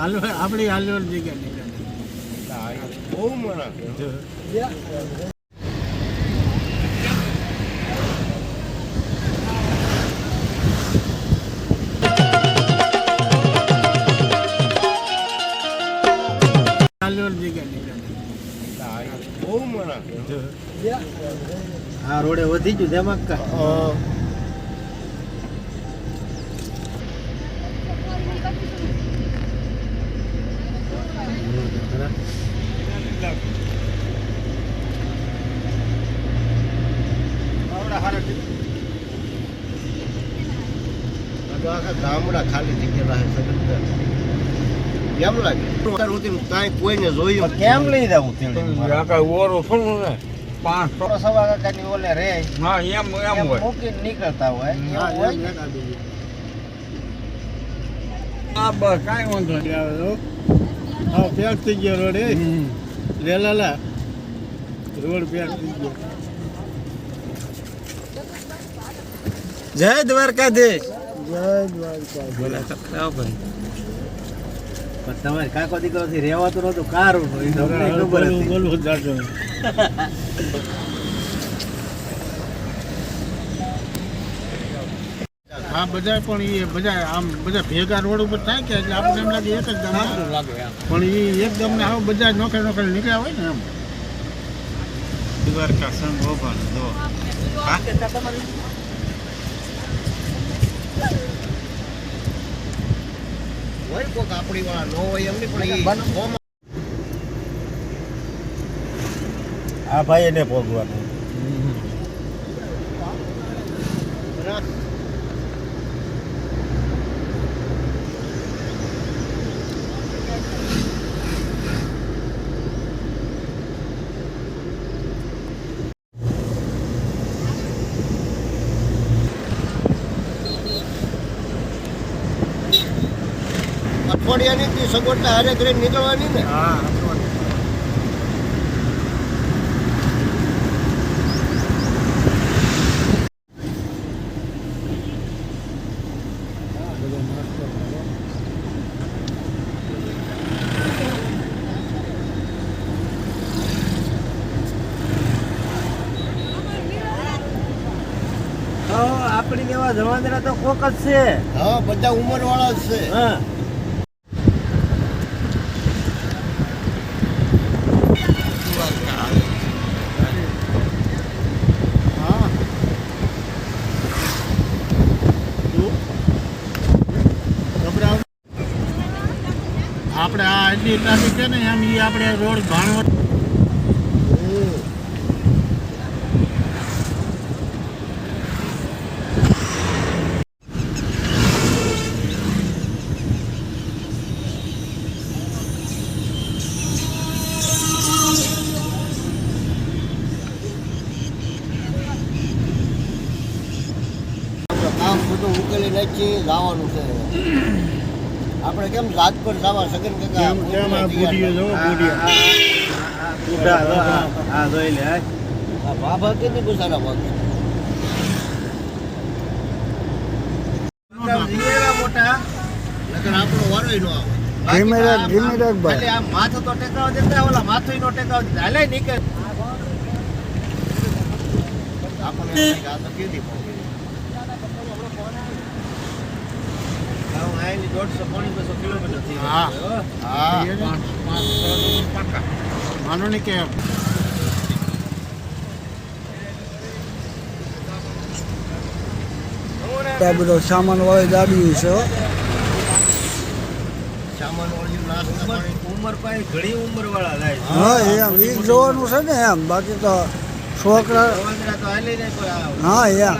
હાલવે આપણી હાલવેલ જગ્યા નીકળે. બહુ મણા. આ રોડે વધી ગયું તેમાં ગામડા ખાલી થઈ ગયેલા છે સગન કેમ લાગે કાંઈ કોઈને જોયું કેમ લઈ જાઉં કાંઈ ઓરું થોડું ને પાંચ થોડો સવા કાકાની ઓલે રે. હા એમ એમ હોય. નીકળતા હોય. એમ હા હોય બસ કાંઈ વાંધો નહીં. આવે હા પેક થઈ ગયો રોડ એ રેલાલા રોડ પેક થઈ ગયો. જય દ્વારકાધીશ. જય દ્વારકા પણ તમારે કાકો દીકરો થી રહેવાતું નતું કારું ખબર બોલવું હતી હા બધા પણ એ બધા આમ બધા ભેગા રોડ ઉપર થાય કે એટલે આપણે એમ લાગે એક જ ગામ લાગે પણ એ એક ગામને આવો બધા નોખે નોખે નીકળ્યા હોય ને એમ. દ્વારકા સંગ ઓભાન દો. હોય કોક આપણી વાળા ન હોય એમની પણ આ ભાઈ એને ભોગવાનું અઠવાડિયાની તે સગવડતા હારે ઘરે નીકળવાની ને. આપણી એવા જવાનરા તો કોક જ છે. હા બધા ઉંમર વાળા જ છે. હા હા. આપણે આ ટ્રાફિક છે ને, એમ એ આપણે રોડ ભાણવટ આમ બધું ઉકેલી નાખી, જવાનું છે. આપણે કેમ પર જવા સગન કાકા કેમ કેમ આ બુઢીઓ જો બુઢીઓ ઉઠા તો આ આ જોઈ લે આ. બાબા કેટલી ગુસાના પગ જીવેલા મોટા નકર આપણો વારો નો આવે. ધીમે રાખ, ધીમે રાખ ભાઈ. ખાલી આ માથું તો ટેકાવ દેતા ઓલા માથું નો ટેકાવ દેતા. હાલે નીકળ. આપણને એમ થાય કે આ તો કેદી પહોંચી હું આયેલી દોઢસો પોણી બસો કિલોમીટરથી હા. હા પાંચ પાંચ છ પાકા માનો ને કે આ બધો સામાન વાળી ગાડી છે. હા. એમ ઈ જોવાનું છે ને એમ બાકી તો છોકરા હા એમ